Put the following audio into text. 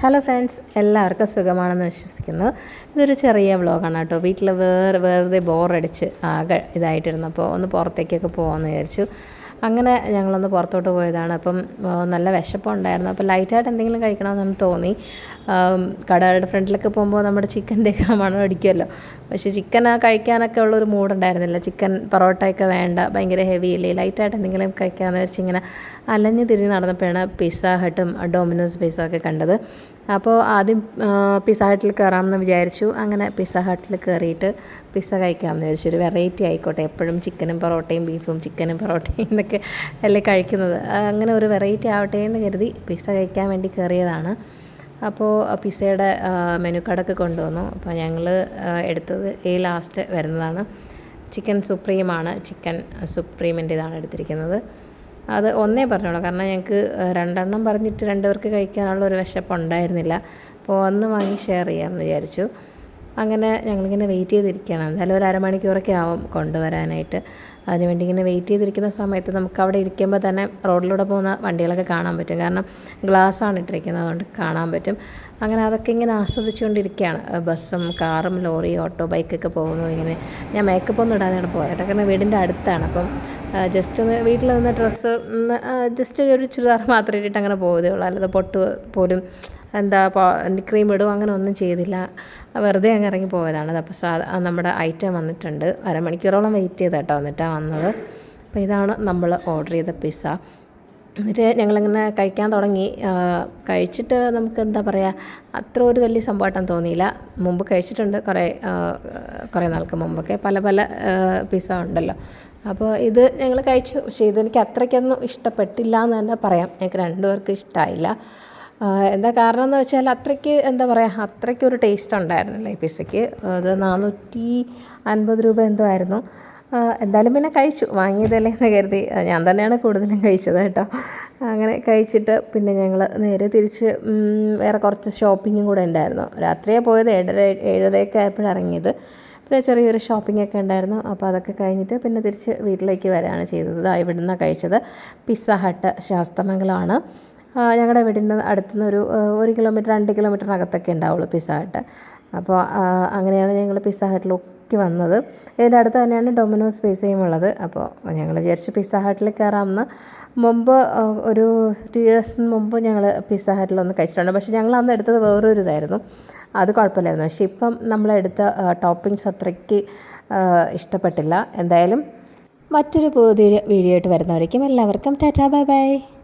Hello friends എല്ലാവർക്കും സുഖമാണെന്ന് വിശ്വസിക്കുന്നു. ഇതൊരു ചെറിയ വ്ളോഗാണ് കേട്ടോ. വീട്ടിൽ വേറെ വെറുതെ ബോറടിച്ച് ആകെ ഇതായിട്ടിരുന്നപ്പോൾ ഒന്ന് പുറത്തേക്കൊക്കെ പോകാമെന്ന് വിചാരിച്ചു. അങ്ങനെ ഞങ്ങളൊന്ന് പുറത്തോട്ട് പോയതാണ്. അപ്പം നല്ല വിശപ്പുണ്ടായിരുന്നു. അപ്പോൾ ലൈറ്റായിട്ട് എന്തെങ്കിലും കഴിക്കണമെന്ന് തോന്നി. കടകളുടെ ഫ്രണ്ടിലൊക്കെ പോകുമ്പോൾ നമ്മുടെ ചിക്കന്റെയൊക്കെ മണം അടിക്കുമല്ലോ പക്ഷേ ചിക്കൻ ആ കഴിക്കാനൊക്കെ ഉള്ളൊരു മൂഡുണ്ടായിരുന്നില്ല ചിക്കൻ പൊറോട്ടയൊക്കെ വേണ്ട ഭയങ്കര ഹെവി അല്ലേ? ലൈറ്റായിട്ട് എന്തെങ്കിലും കഴിക്കാമെന്ന് വെച്ച് ഇങ്ങനെ അലഞ്ഞു തിരിഞ്ഞ് നടന്നപ്പോഴാണ് പിസ്സ ഹട്ടും ഡൊമിനോസ് പിസ്സ ഒക്കെ കണ്ടത്. അപ്പോൾ ആദ്യം പിസ്സ ഹട്ടിൽ കയറാമെന്ന് വിചാരിച്ചു. അങ്ങനെ പിസ്സ ഹട്ടിൽ കയറിയിട്ട് പിസ്സ കഴിക്കാമെന്ന് വിചാരിച്ചു ഒരു വെറൈറ്റി ആയിക്കോട്ടെ. എപ്പോഴും ചിക്കനും പൊറോട്ടയും ബീഫും ചിക്കനും പൊറോട്ടയും എന്നൊക്കെ അല്ലേ കഴിക്കുന്നത്. അങ്ങനെ ഒരു വെറൈറ്റി ആവട്ടെ എന്ന് കരുതി പിസ്സ കഴിക്കാൻ വേണ്ടി കയറിയതാണ് അപ്പോൾ പിസയുടെ മെനു കാർഡൊക്കെ കൊണ്ടുവന്നു. അപ്പോൾ ഞങ്ങൾ എടുത്തത് ഈ ലാസ്റ്റ് വരുന്നതാണ്. ചിക്കൻ സുപ്രീമാണ് ചിക്കൻ സുപ്രീമിന്റെതാണ് എടുത്തിരിക്കുന്നത്. അത് ഒന്നേ പറഞ്ഞോളൂ. കാരണം ഞങ്ങൾക്ക് രണ്ടെണ്ണം പറഞ്ഞിട്ട് രണ്ടുപേർക്ക് കഴിക്കാനുള്ള ഒരു വിശപ്പുണ്ടായിരുന്നില്ല. അപ്പോൾ ഒന്ന് വാങ്ങി ഷെയർ ചെയ്യാമെന്ന് വിചാരിച്ചു. അങ്ങനെ ഞങ്ങളിങ്ങനെ വെയിറ്റ് ചെയ്തിരിക്കുകയാണ്. എന്തായാലും ഒരു അരമണിക്കൂറൊക്കെ ആവും കൊണ്ടുവരാനായിട്ട്. അതിനുവേണ്ടി ഇങ്ങനെ വെയിറ്റ് ചെയ്തിരിക്കുന്ന സമയത്ത് നമുക്ക് അവിടെ ഇരിക്കുമ്പോൾ തന്നെ റോഡിലൂടെ പോകുന്ന വണ്ടികളൊക്കെ കാണാൻ പറ്റും. കാരണം ഗ്ലാസ്സാണ് ഇട്ടിരിക്കുന്നത് അതുകൊണ്ട് കാണാൻ പറ്റും. അങ്ങനെ അതൊക്കെ ഇങ്ങനെ ആസ്വദിച്ചുകൊണ്ടിരിക്കുകയാണ്. ബസ്സും കാറും ലോറി ഓട്ടോ ബൈക്കൊക്കെ പോകുന്നത് ഇങ്ങനെ ഞാൻ മേക്കപ്പ് ഒന്നും ഇടാതെയാണ് പോയത്. കാരണം വീടിന്റെ അടുത്താണ്. അപ്പം ജസ്റ്റ് ഒന്ന് വീട്ടിൽ നിന്ന് ഡ്രസ്സ് ജസ്റ്റ് ഒരു ചുരിദാർ മാത്രം ഇട്ടിട്ട് അങ്ങനെ പോകുകയുള്ളൂ അല്ലാതെ പൊട്ട് പോലും എന്താ ക്രീം ഇടും അങ്ങനെ ഒന്നും ചെയ്തില്ല. വെറുതെ അങ്ങ് ഇറങ്ങി പോയതാണ്. അപ്പോൾ സാ നമ്മുടെ ഐറ്റം വന്നിട്ടുണ്ട്. അരമണിക്കൂറോളം വെയിറ്റ് ചെയ്ത് കേട്ടോ വന്നിട്ടാണ് വന്നത്. അപ്പോൾ ഇതാണ് നമ്മൾ ഓർഡർ ചെയ്ത പിസ്സ എന്നിട്ട് ഞങ്ങളിങ്ങനെ കഴിക്കാൻ തുടങ്ങി. കഴിച്ചിട്ട് നമുക്ക് എന്താ പറയുക അത്ര ഒരു വലിയ സംഭവമായിട്ടൊന്നും തോന്നിയില്ല. മുമ്പ് കഴിച്ചിട്ടുണ്ട് കുറേ കുറേ നാൾക്ക് മുമ്പൊക്കെ പല പല പിസ്സ ഉണ്ടല്ലോ. അപ്പോൾ ഇത് ഞങ്ങൾ കഴിച്ചു. പക്ഷേ ഇതെനിക്ക് അത്രയ്ക്കൊന്നും ഇഷ്ടപ്പെട്ടില്ല എന്ന് തന്നെ പറയാം. ഞങ്ങൾക്ക് രണ്ടുപേർക്കും ഇഷ്ടമായില്ല എന്താ കാരണം എന്ന് വെച്ചാൽ അത്രയ്ക്ക് എന്താ പറയുക അത്രയ്ക്ക് ഒരു ടേസ്റ്റ് ഉണ്ടായിരുന്നില്ല ഈ പിസ്സയ്ക്ക്. അത് നാനൂറ്റി അൻപത് രൂപ എന്തോ ആയിരുന്നു. എന്തായാലും പിന്നെ കഴിച്ചു. വാങ്ങിയതല്ലേ എന്ന് കരുതി. ഞാൻ തന്നെയാണ് കൂടുതലും കഴിച്ചത് കേട്ടോ. അങ്ങനെ കഴിച്ചിട്ട് പിന്നെ ഞങ്ങൾ നേരെ തിരിച്ച് വേറെ കുറച്ച് ഷോപ്പിങ്ങും കൂടെ ഉണ്ടായിരുന്നു. രാത്രിയാണ് പോയത്. ഏഴര ഏഴരയൊക്കെ ആയപ്പോഴാണ് ഇറങ്ങിയത്. പിന്നെ ചെറിയൊരു ഷോപ്പിംഗ് ഒക്കെ ഉണ്ടായിരുന്നു. അപ്പോൾ അതൊക്കെ കഴിഞ്ഞിട്ട് പിന്നെ തിരിച്ച് വീട്ടിലേക്ക് വരികയാണ് ചെയ്തത്. ഇവിടുന്ന് കഴിച്ചത്. പിസ്സ ഹട്ട് ശാസ്തമംഗലമാണ് ഞങ്ങളുടെ വീടിന്റെ അടുത്തുനിന്ന് ഒരു ആ, ഒരു കിലോമീറ്റർ രണ്ട് കിലോമീറ്ററിനകത്തൊക്കെ ഉണ്ടാവുള്ളൂ പിസ്സ ഹട്ട് അപ്പോൾ അങ്ങനെയാണ് ഞങ്ങൾ പിസ്സ ഹട്ടിലേക്ക് വന്നത്. ഇതിന്റെ അടുത്ത് തന്നെയാണ് ഡൊമിനോസ് പിസ്സയും ഉള്ളത്. അപ്പോൾ ഞങ്ങൾ വിചാരിച്ചു പിസ്സ ഹട്ടിൽ കയറാമെന്ന് മുമ്പ് ഒരു ടു ഇയേഴ്സിന് മുമ്പ് ഞങ്ങൾ പിസ്സ ഹട്ടിലൊന്ന് കഴിച്ചിട്ടുണ്ട്. പക്ഷേ ഞങ്ങൾ അന്ന് എടുത്തത് വേറൊരു ഇതായിരുന്നു. അത് കുഴപ്പമില്ലായിരുന്നു. പക്ഷേ ഇപ്പം നമ്മളെടുത്ത ടോപ്പിങ്സ് അത്രയ്ക്ക് ഇഷ്ടപ്പെട്ടില്ല. എന്തായാലും മറ്റൊരു പുതിയ വീഡിയോ ആയിട്ട് വരുന്നവരേക്കും എല്ലാവർക്കും ടാറ്റാ ബൈ ബൈ